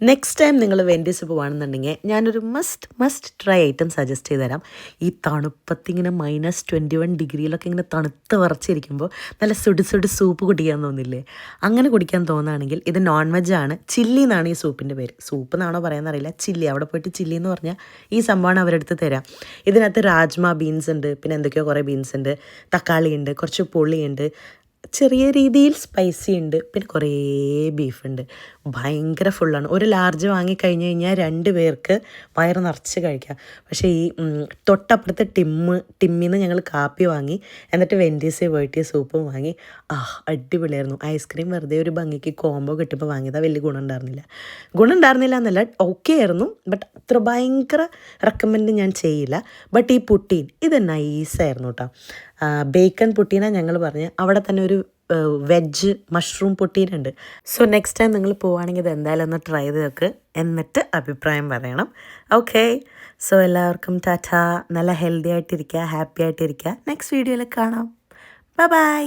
Next time നിങ്ങൾ Wendy's പോവാണെന്നുണ്ടെങ്കിൽ ഞാനൊരു must must try item suggest ചെയ്ത് തരാം ഈ തണുപ്പത്തിങ്ങനെ മൈനസ് ട്വന്റി വൺ ഡിഗ്രിയിലൊക്കെ ഇങ്ങനെ തണുത്ത് വറച്ചിരിക്കുമ്പോൾ നല്ല സുടി സുടി സൂപ്പ് കുടിക്കാൻ തോന്നില്ലേ? അങ്ങനെ കുടിക്കാൻ തോന്നുകയാണെങ്കിൽ ഇത് നോൺ വെജ് ആണ്. ചില്ലി എന്നാണ് ഈ സൂപ്പിന്റെ പേര്. സൂപ്പ് എന്നാണോ പറയാമെന്നറിയില്ല ചില്ലി അവിടെ പോയിട്ട് ചില്ലി എന്ന് പറഞ്ഞാൽ ഈ സംഭവമാണ് അവരെടുത്ത് തരാം. ഇതിനകത്ത് രാജ്മ ബീൻസ് ഉണ്ട്. പിന്നെ എന്തൊക്കെയോ കുറേ ബീൻസ് ഉണ്ട്. തക്കാളി ഉണ്ട്. കുറച്ച് പുളിയുണ്ട് ചെറിയ രീതിയിൽ സ്പൈസി ഉണ്ട്. പിന്നെ കുറേ ബീഫുണ്ട് ഭയങ്കര ഫുള്ളാണ് ഒരു ലാർജ് വാങ്ങിക്കഴിഞ്ഞ് കഴിഞ്ഞാൽ രണ്ട് പേർക്ക് വയറ് നിറച്ച് കഴിക്കാം. പക്ഷേ ഈ തൊട്ടപ്പുറത്തെ ടിമ്മ് ടിമ്മിൽ നിന്ന് ഞങ്ങൾ കാപ്പി വാങ്ങി എന്നിട്ട് വെൻഡീസ് പോയിട്ട് സൂപ്പും വാങ്ങി. ആ അടിപൊളിയായിരുന്നു. ഐസ്ക്രീം വെറുതെ ഒരു ഭംഗിക്ക് കോംബോ കിട്ടുമ്പോൾ വാങ്ങിയതാ. വലിയ ഗുണം ഉണ്ടായിരുന്നില്ല. ഗുണം ഉണ്ടായിരുന്നില്ല എന്നല്ല ഓക്കെ ആയിരുന്നു. ബട്ട് അത്ര ഭയങ്കര റെക്കമെൻഡ് ഞാൻ ചെയ്യില്ല. ബട്ട് ഈ പുട്ടീൻ ഇത് നൈസായിരുന്നു കേട്ടോ ബേക്കൺ പുട്ടീനാണ് ഞങ്ങൾ പറഞ്ഞ്. അവിടെ തന്നെ ഒരു വെജ് മഷ്റൂം പൊട്ടീനുണ്ട് സോ നെക്സ്റ്റ് ടൈം നിങ്ങൾ പോവുകയാണെങ്കിൽ ഇത് എന്തായാലും ഒന്ന് ട്രൈ ചെയ്ത് നോക്ക്. എന്നിട്ട് അഭിപ്രായം പറയണം. ഓക്കെ സോ എല്ലാവർക്കും ടാറ്റ. നല്ല ഹെൽത്തി ആയിട്ടിരിക്കുക ഹാപ്പി ആയിട്ടിരിക്കുക നെക്സ്റ്റ് വീഡിയോയിൽ കാണാം. ബൈ